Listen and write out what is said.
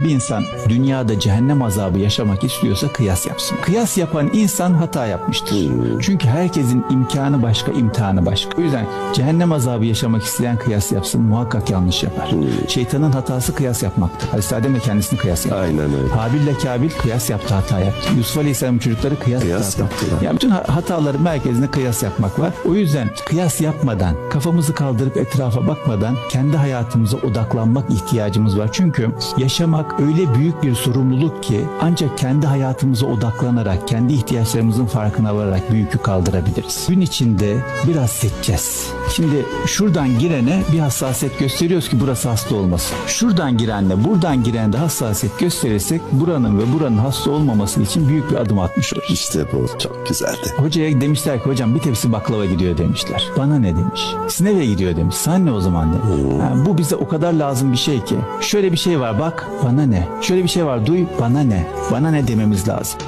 Bir insan dünyada cehennem azabı yaşamak istiyorsa kıyas yapsın. Kıyas yapan insan hata yapmıştır. Çünkü herkesin imkanı başka, imtihanı başka. O yüzden cehennem azabı yaşamak isteyen kıyas yapsın muhakkak yanlış yapar. Şeytanın hatası kıyas yapmaktır. Hazreti Adem de kendisini kıyas yaptı. Aynen öyle. Habil ile Kabil kıyas yaptı hata yaptı. Yusuf Aleyhisselam'ın çocukları kıyas, Kıyas yaptı. yaptılar. Yani bütün ha- hataların merkezinde kıyas yapmak var. O yüzden kıyas yapmadan, kafamızı kaldırıp etrafa bakmadan kendi hayatımıza odaklanmak ihtiyacımız var. Çünkü yaşamak öyle büyük bir sorumluluk ki ancak kendi hayatımıza odaklanarak, kendi ihtiyaçlarımızın farkına vararak bu yükü kaldırabiliriz. Gün içinde biraz seçeceğiz. Şimdi şuradan girene bir hassasiyet gösteriyoruz ki burası hasta olmasın. Şuradan girenle buradan girende hassasiyet gösterirsek buranın ve buranın hasta olmaması için büyük bir adım atmış oluruz. İşte bu çok güzeldi. Hocaya demişler ki hocam bir tepsi baklava gidiyor demişler. Bana ne demiş. Siz nereye gidiyor demiş. Sen ne o zaman demiş. Ha, bu bize o kadar lazım bir şey ki. Şöyle bir şey var bak bana ne. Şöyle bir şey var duy bana ne. Bana ne dememiz lazım.